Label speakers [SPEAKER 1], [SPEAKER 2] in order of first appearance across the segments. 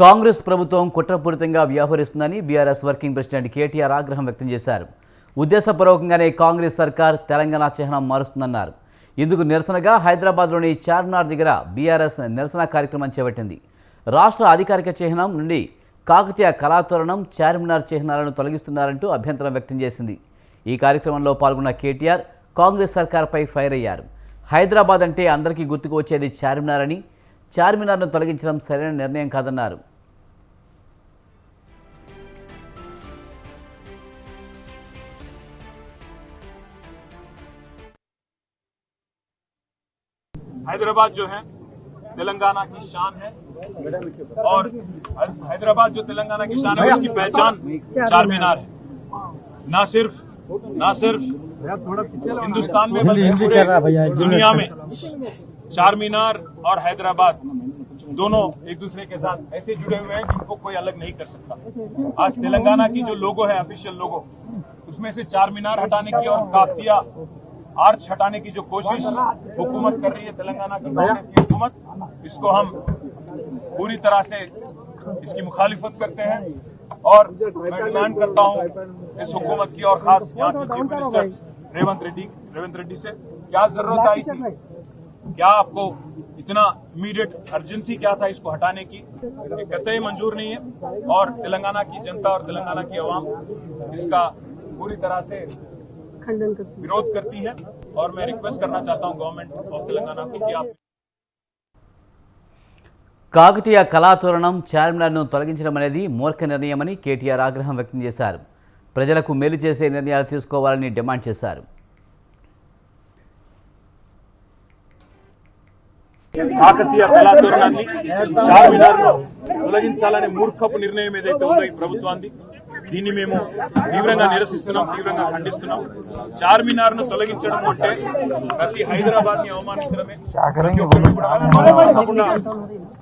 [SPEAKER 1] కాంగ్రెస్ ప్రభుత్వం కుట్రపూరితంగా వ్యవహరిస్తుందని బీఆర్ఎస్ వర్కింగ్ ప్రెసిడెంట్ కేటీఆర్ ఆగ్రహం వ్యక్తం చేశారు. ఉద్దేశపూర్వకంగానే కాంగ్రెస్ సర్కార్ తెలంగాణ చిహ్నం మారుస్తుందన్నారు. ఇందుకు నిరసనగా హైదరాబాద్లోని చార్మినార్ దగ్గర బీఆర్ఎస్ నిరసన కార్యక్రమం చేపట్టింది. రాష్ట్ర అధికారిక చిహ్నం నుండి కాకతీయ కళాతోరణం చార్మినార్ చిహ్నాలను తొలగిస్తున్నారంటూ అభ్యంతరం వ్యక్తం చేసింది. ఈ కార్యక్రమంలో పాల్గొన్న కేటీఆర్ కాంగ్రెస్ సర్కార్పై ఫైర్ అయ్యారు. హైదరాబాద్ అంటే అందరికీ గుర్తుకు వచ్చేది చార్మినార్ అని చార్మినార్ను తొలగించడం సరైన నిర్ణయం కాదన్నారు
[SPEAKER 2] हैदराबाद जो है तेलंगाना की शान है और हैदराबाद जो तेलंगाना की शान है उसकी पहचान चार मीनार है ना सिर्फ ना सिर्फ हिंदुस्तान में बल्कि पूरे दुनिया में चार मीनार और हैदराबाद दोनों एक दूसरे के साथ ऐसे जुड़े हुए हैं जिनको कोई अलग नहीं कर सकता। आज तेलंगाना की जो लोगो है ऑफिशियल लोगो, उसमें से चार मीनार हटाने की और काकतिया आर्च हटाने की जो कोशिश हुकूमत कर रही है, तेलंगाना की कांग्रेस की हुकूमत, इसको हम पूरी तरह से इसकी मुखालिफत करते हैं। और मैं डिमांड करता हूँ इस हुकूमत की और खास यहाँ के चीफ मिनिस्टर रेवंत रेड्डी रेवंत रेड्डी से, क्या ज़रूरत आई थी? क्या आपको इतना इमीडिएट अर्जेंसी क्या था इसको हटाने की ये कतई मंजूर नहीं है और तेलंगाना की जनता और तेलंगाना की आवाम इसका पूरी तरह से
[SPEAKER 3] खंडन करती
[SPEAKER 2] विरोध करती है और मैं रिक्वेस्ट करना चाहता हूं गवर्नमेंट ऑफ तेलंगाना को कि आप
[SPEAKER 1] కాకతీయ కళాతోరణం చార్మినార్ను తొలగించడం అనేది మూర్ఖ నిర్ణయమని కేటీఆర్ ఆగ్రహం వ్యక్తం చేశారు ప్రజలకు మేలు చేసే నిర్ణయాలు తీసుకోవాలని డిమాండ్ చేశారు
[SPEAKER 2] కాకతీయ కళాతోరణాన్ని చార్మినార్ తొలగించాలనే మూర్ఖపు నిర్ణయం ఏదైతే ఉందో ఈ ప్రభుత్వాన్ని దీన్ని మేము తీవ్రంగా నిరసిస్తున్నాం తీవ్రంగా ఖండిస్తున్నాం. చార్మినార్ను తొలగించడం అంటే ప్రతి హైదరాబాద్ని అవమానించడమే. ప్రతి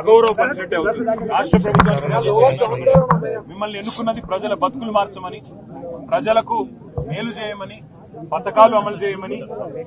[SPEAKER 2] అగౌరవపరిచినట్టే అవుతుంది. రాష్ట్ర ప్రభుత్వం మిమ్మల్ని ఎన్నుకున్నది ప్రజల బతుకులు మార్చమని ప్రజలకు మేలు చేయమని పథకాలు అమలు చేయమని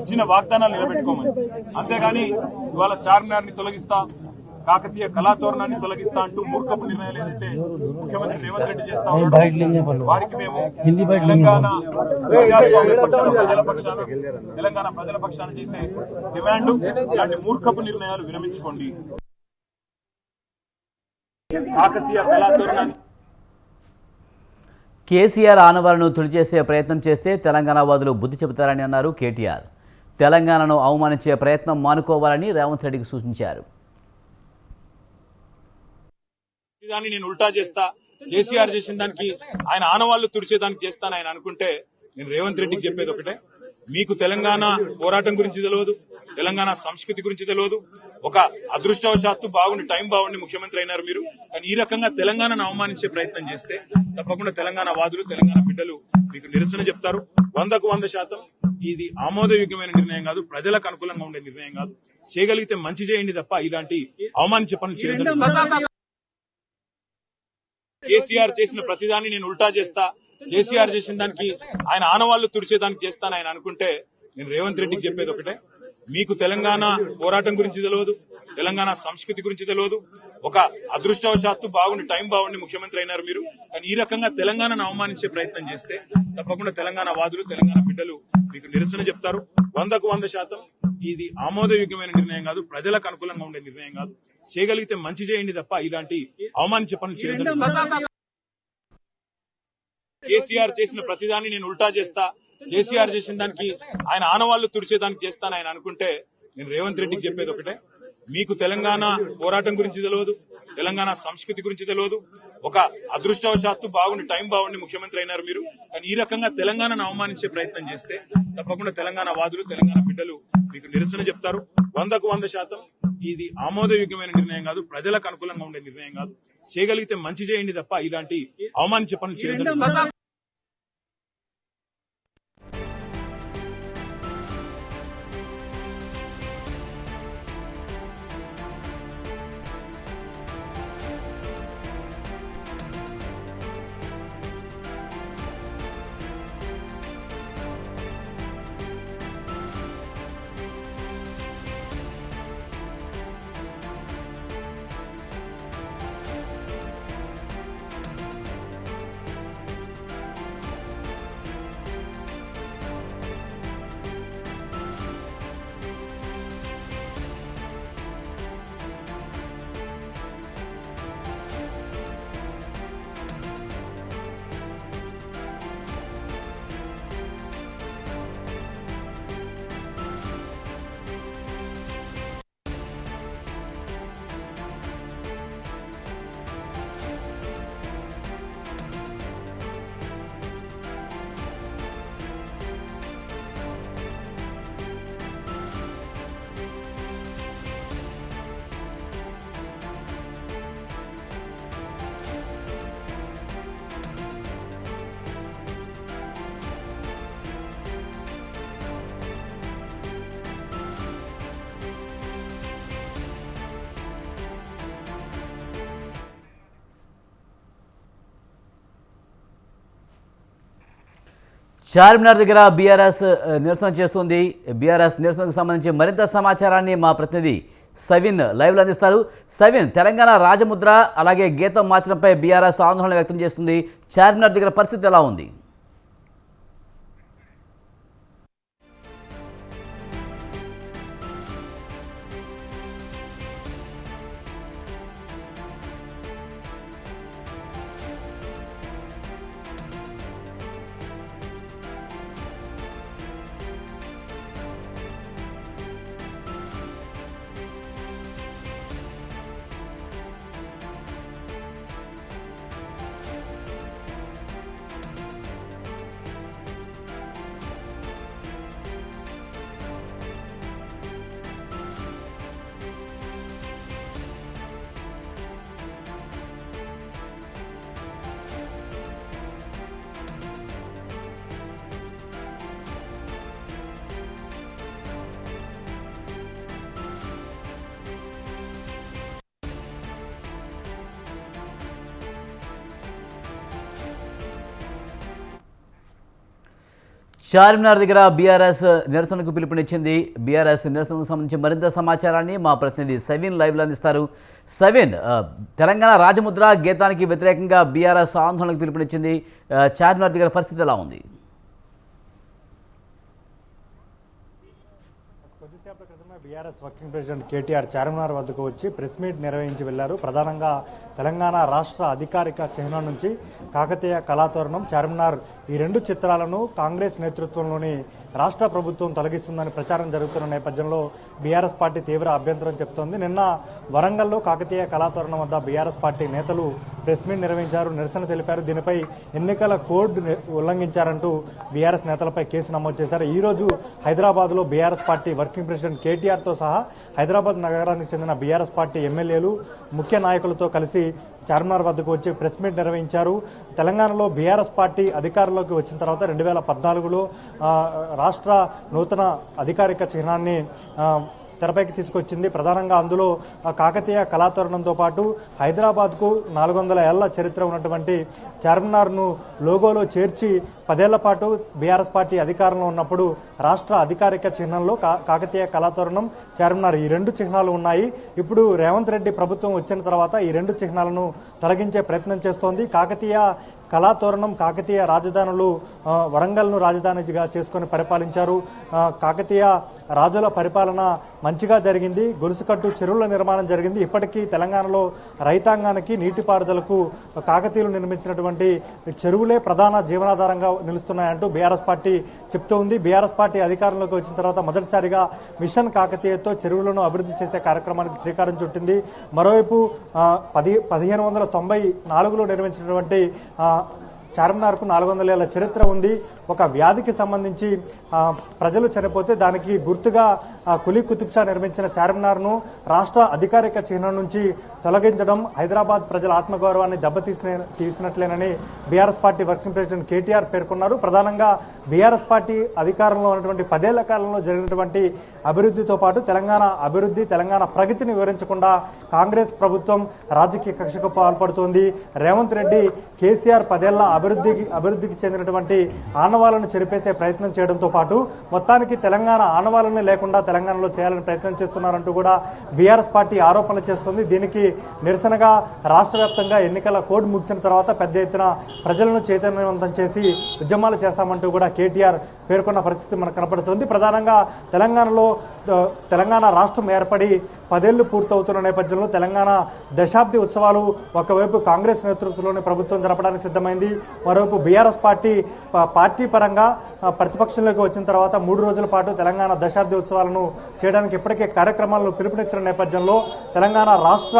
[SPEAKER 2] ఇచ్చిన వాగ్దానాలు నిలబెట్టుకోమని. అంతేగాని ఇవాళ చార్మినార్ని తొలగిస్తా కాకతీయ కళాతోరణాన్ని తొలగిస్తా అంటూ మూర్ఖపు నిర్ణయాలు ఏదైతే ముఖ్యమంత్రి రేవంత్ రెడ్డి చేస్తా వారికి మేము తెలంగాణ ప్రజల పక్షాన తెలంగాణ ప్రజల పక్షాన చేసే డిమాండ్ ఇలాంటి మూర్ఖపు నిర్ణయాలు విరమించుకోండి. కాకతీయ కళాతోరణాన్ని
[SPEAKER 1] కేసీఆర్ ఆనవాలను తుడిచేసే ప్రయత్నం చేస్తే తెలంగాణ వాదులు బుద్ధి చెబుతారని అన్నారు కేటీఆర్. తెలంగాణను అవమానించే ప్రయత్నం మానుకోవాలని రేవంత్ రెడ్డికి సూచించారు.
[SPEAKER 2] దాన్ని నేను ఉల్టా చేస్తా. కేసీఆర్ చేసిన దానికి ఆయన ఆనవాళ్ళు తుడిచేదానికి చేస్తాను ఆయన అనుకుంటే నేను రేవంత్ రెడ్డికి చెప్పేది ఒకటే. మీకు తెలంగాణ పోరాటం గురించి తెలియదు తెలంగాణ సంస్కృతి గురించి తెలియదు ఒక అదృష్టవశాత్తు బాగుండి టైం బాగుండి ముఖ్యమంత్రి అయినారు మీరు. కానీ ఈ రకంగా తెలంగాణను అవమానించే ప్రయత్నం చేస్తే తప్పకుండా తెలంగాణ వాదులు తెలంగాణ బిడ్డలు మీకు నిరసన చెప్తారు. వందకు వంద శాతం ఇది ఆమోదయోగ్యమైన నిర్ణయం కాదు ప్రజలకు అనుకూలంగా ఉండే నిర్ణయం కాదు. చేయగలిగితే మంచి చేయండి తప్ప ఇలాంటి అవమానించే పనులు చేయదు కేసీఆర్ చేసిన ప్రతిదాన్ని నేను ఉల్టా చేస్తా. కేసీఆర్ చేసిన దానికి ఆయన ఆనవాళ్ళు తుడిచేదానికి చేస్తాను ఆయన అనుకుంటే నేను రేవంత్ రెడ్డికి చెప్పేది ఒకటే. మీకు తెలంగాణ పోరాటం గురించి తెలియదు తెలంగాణ సంస్కృతి గురించి తెలియదు ఒక అదృష్టవశాత్తు బాగుండి టైం బాగుండి ముఖ్యమంత్రి అయినారు మీరు. కానీ ఈ రకంగా తెలంగాణను అవమానించే ప్రయత్నం చేస్తే తప్పకుండా తెలంగాణ వాదులు తెలంగాణ బిడ్డలు మీకు నిరసన చెప్తారు. వందకు వంద శాతం ఇది ఆమోదయోగ్యమైన నిర్ణయం కాదు ప్రజలకు అనుకూలంగా ఉండే నిర్ణయం కాదు. చేయగలిగితే మంచి చేయండి తప్ప ఇలాంటి అవమానించే పనులు చేయదు కేసీఆర్ చేసిన ప్రతిదాన్ని నేను ఉల్టా చేస్తా. కేసీఆర్ చేసిన దానికి ఆయన ఆనవాళ్ళు తుడిచేదానికి చేస్తాను ఆయన అనుకుంటే నేను రేవంత్ రెడ్డికి చెప్పేది ఒకటే. మీకు తెలంగాణ పోరాటం గురించి తెలియదు తెలంగాణ సంస్కృతి గురించి తెలియదు ఒక అదృష్టవశాత్తు బాగుండి టైం బాగుండి ముఖ్యమంత్రి అయినారు మీరు. కానీ ఈ రకంగా తెలంగాణను అవమానించే ప్రయత్నం చేస్తే తప్పకుండా తెలంగాణ వాదులు తెలంగాణ బిడ్డలు మీకు నిరసన చెప్తారు. వందకు వంద శాతం ఇది ఆమోదయోగ్యమైన నిర్ణయం కాదు ప్రజలకు అనుకూలంగా ఉండే నిర్ణయం కాదు. చేయగలిగితే మంచి చేయండి తప్ప ఇలాంటి అవమానించే పనులు చేయదు
[SPEAKER 1] చార్మినార్ దగ్గర బీఆర్ఎస్ నిరసన చేస్తుంది. బీఆర్ఎస్ నిరసనకు సంబంధించి మరింత సమాచారాన్ని మా ప్రతినిధి సవిన్ లైవ్లో అందిస్తారు. సవిన్ తెలంగాణ రాజముద్ర అలాగే గీతం మార్చడంపై బీఆర్ఎస్ ఆందోళన వ్యక్తం చేస్తుంది. చార్మినార్ దగ్గర పరిస్థితి ఎలా ఉంది? చార్మినార్ దగ్గర బీఆర్ఎస్ నిరసనకు పిలుపునిచ్చింది. బీఆర్ఎస్ నిరసనకు సంబంధించి మరింత సమాచారాన్ని మా ప్రతినిధి సవిన్ లైవ్లో అందిస్తారు. సవిన్ తెలంగాణ రాజముద్ర గీతానికి వ్యతిరేకంగా బీఆర్ఎస్ ఆందోళనకు పిలుపునిచ్చింది. చార్మినార్ దగ్గర పరిస్థితి ఎలా ఉంది?
[SPEAKER 3] BRS working president KTR Charminar వద్దకు వచ్చి ప్రెస్ మీట్ నిర్వహించి వెళ్ళారు ప్రధానంగా తెలంగాణ రాష్ట్ర అధికారిక చిహ్నం నుంచి కాకతీయ కళాతోరణం చార్మినార్ ఈ రెండు చిత్రాలను కాంగ్రెస్ నేతృత్వంలోని రాష్ట్ర ప్రభుత్వం తొలగిస్తుందని ప్రచారం జరుగుతున్న నేపథ్యంలో బీఆర్ఎస్ పార్టీ తీవ్ర అభ్యంతరం చెప్తోంది. నిన్న వరంగల్లో కాకతీయ కళాతోరణం వద్ద బీఆర్ఎస్ పార్టీ నేతలు ప్రెస్ మీట్ నిర్వహించారు. నిరసన తెలిపారు. దీనిపై ఎన్నికల కోడ్ ఉల్లంఘించారంటూ బీఆర్ఎస్ నేతలపై కేసు నమోదు చేశారు. ఈ హైదరాబాద్లో హైదరాబాద్లో బీఆర్ఎస్ పార్టీ వర్కింగ్ ప్రెసిడెంట్ కేటీఆర్తో సహా హైదరాబాద్ నగరానికి చెందిన బీఆర్ఎస్ పార్టీ ఎమ్మెల్యేలు ముఖ్య నాయకులతో కలిసి చార్మినార్ వద్దకు వచ్చి ప్రెస్ మీట్ నిర్వహించారు. తెలంగాణలో బీఆర్ఎస్ పార్టీ అధికారంలోకి వచ్చిన తర్వాత రెండు వేల పద్నాలుగులో రాష్ట్ర నూతన అధికారిక చిహ్నాన్ని తెరపైకి తీసుకొచ్చింది. ప్రధానంగా అందులో కాకతీయ కళాతోరణంతో పాటు హైదరాబాద్కు నాలుగు వందల ఏళ్ళ చరిత్ర ఉన్నటువంటి చార్మినార్ను లోగోలో చేర్చి పదేళ్ళ పాటు బీఆర్ఎస్ పార్టీ అధికారంలో ఉన్నప్పుడు రాష్ట్ర అధికారిక చిహ్నంలో కాకతీయ కళాతోరణం చార్మినార్ ఈ రెండు చిహ్నాలు ఉన్నాయి. ఇప్పుడు రేవంత్ రెడ్డి ప్రభుత్వం వచ్చిన తర్వాత ఈ రెండు చిహ్నాలను తొలగించే ప్రయత్నం చేస్తోంది. కాకతీయ కళాతోరణం కాకతీయ రాజధానులు వరంగల్ను రాజధానిగా చేసుకొని పరిపాలించారు. కాకతీయ రాజుల పరిపాలన మంచిగా జరిగింది. గొలుసుకట్టు చెరువుల నిర్మాణం జరిగింది. ఇప్పటికీ తెలంగాణలో రైతాంగానికి నీటిపారుదలకు కాకతీయులు నిర్మించినటువంటి చెరువులే ప్రధాన జీవనాధారంగా నిలుస్తున్నాయంటూ బీఆర్ఎస్ పార్టీ చెప్తూ ఉంది. బీఆర్ఎస్ పార్టీ అధికారంలోకి వచ్చిన తర్వాత మొదటిసారిగా మిషన్ కాకతీయతో చెరువులను అభివృద్ధి చేసే కార్యక్రమానికి శ్రీకారం చుట్టింది. మరోవైపు పది పదిహేను వందల తొంభై నాలుగులో నిర్మించినటువంటి చార్మినార్కు నాలుగు వందల ఏళ్ళ చరిత్ర ఉంది. ఒక వ్యాధికి సంబంధించి ప్రజలు చనిపోతే దానికి గుర్తుగా కులి కులీ నిర్మించిన చార్మినార్ను రాష్ట్ర అధికారిక చిహ్నం నుంచి తొలగించడం హైదరాబాద్ ప్రజల ఆత్మగౌరవాన్ని దెబ్బతీసిన తీసినట్లేనని BRS party working president KTR పేర్కొన్నారు. ప్రధానంగా బీఆర్ఎస్ పార్టీ అధికారంలో ఉన్నటువంటి పదేళ్ళ కాలంలో జరిగినటువంటి అభివృద్ధితో పాటు తెలంగాణ అభివృద్ధి తెలంగాణ ప్రగతిని వివరించకుండా కాంగ్రెస్ ప్రభుత్వం రాజకీయ కక్షకు పాల్పడుతోంది. రేవంత్ రెడ్డి కేసీఆర్ పదేళ్ళ అభివృద్ధికి అభివృద్ధికి చెందినటువంటి ఆనవాళ్ళను చెరిపేసే ప్రయత్నం చేయడంతో పాటు మొత్తానికి తెలంగాణ ఆనవాళ్ళని లేకుండా తెలంగాణలో చేయాలని ప్రయత్నం చేస్తున్నారంటూ కూడా బీఆర్ఎస్ పార్టీ ఆరోపణలు చేస్తుంది. దీనికి నిరసనగా రాష్ట్ర వ్యాప్తంగా ఎన్నికల కోడ్ ముగిసిన తర్వాత పెద్ద ఎత్తున ప్రజలను చైతన్యవంతం చేసి ఉద్యమాలు చేస్తామంటూ కూడా కేటీఆర్ పేర్కొన్న పరిస్థితి మనకు కనపడుతుంది. ప్రధానంగా తెలంగాణలో తెలంగాణ రాష్ట్రం ఏర్పడి పదేళ్ళు పూర్తవుతున్న నేపథ్యంలో తెలంగాణ దశాబ్ది ఉత్సవాలు ఒకవైపు కాంగ్రెస్ నేతృత్వంలోని ప్రభుత్వం జరపడానికి సిద్ధమైంది మరోవైపు బీఆర్ఎస్ పార్టీ పార్టీ పరంగా ప్రతిపక్షంలోకి వచ్చిన తర్వాత మూడు రోజుల పాటు తెలంగాణ దశాబ్ది ఉత్సవాలను చేయడానికి ఇప్పటికే కార్యక్రమాలను పిలుపునిచ్చిన నేపథ్యంలో తెలంగాణ రాష్ట్ర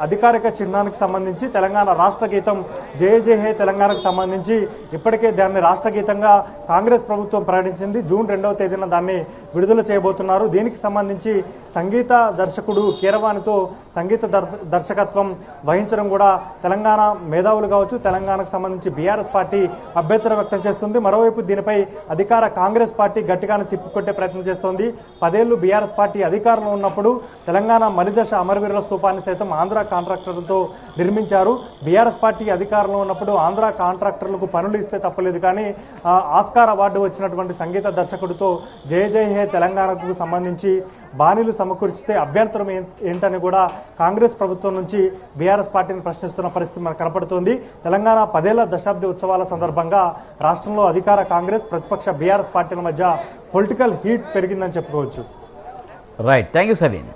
[SPEAKER 3] అధికారిక చిహ్నానికి సంబంధించి తెలంగాణ రాష్ట్ర గీతం జయ జయ హే తెలంగాణకు సంబంధించి ఇప్పటికే దాన్ని రాష్ట్ర గీతంగా కాంగ్రెస్ ప్రభుత్వం ప్రకటించింది. జూన్ రెండవ తేదీన దాన్ని విడుదల చేయబోతున్నారు. దీనికి సంబంధించి సంగీత దర్శకుడు కీరవాణితో సంగీత దర్శ- దర్శకత్వం వహించడం కూడా తెలంగాణ మేధావులు కావచ్చు తెలంగాణకు సంబంధించి బీఆర్ఎస్ పార్టీ అభ్యంతరం వ్యక్తం చేస్తుంది. మరోవైపు దీనిపై అధికార కాంగ్రెస్ పార్టీ గట్టిగానే తిప్పికొట్టే ప్రయత్నం చేస్తోంది. పదేళ్ళు బీఆర్ఎస్ పార్టీ అధికారంలో ఉన్నప్పుడు తెలంగాణ మలిదశ అమరవీరుల స్థూపాన్ని సైతం ఆంధ్ర కాంట్రాక్టర్లతో నిర్మించారు. బీఆర్ఎస్ పార్టీ అధికారంలో ఉన్నప్పుడు ఆంధ్ర కాంట్రాక్టర్లకు పనులు ఇస్తే తప్పలేదు. కానీ ఆస్కార్ అవార్డు వచ్చినటువంటి సంగీత దర్శకుడితో జయ జయ హే తెలంగాణకు సంబంధించి బాణీలు సమకూర్చితే అభ్యంతరం ఏం- ఏంటని కూడా కాంగ్రెస్ ప్రభుత్వం నుంచి బీఆర్ఎస్ పార్టీని ప్రశ్నిస్తున్న పరిస్థితి మనకు కనపడుతోంది. తెలంగాణ పదేళ్ళ దశాబ్ది ఉత్సవాల సందర్భంగా రాష్ట్రంలో అధికార కాంగ్రెస్ ప్రతిపక్ష బీఆర్ఎస్ పార్టీల మధ్య పొలిటికల్ హీట్ పెరిగిందని చెప్పుకోవచ్చు.
[SPEAKER 1] Right thank you Saveen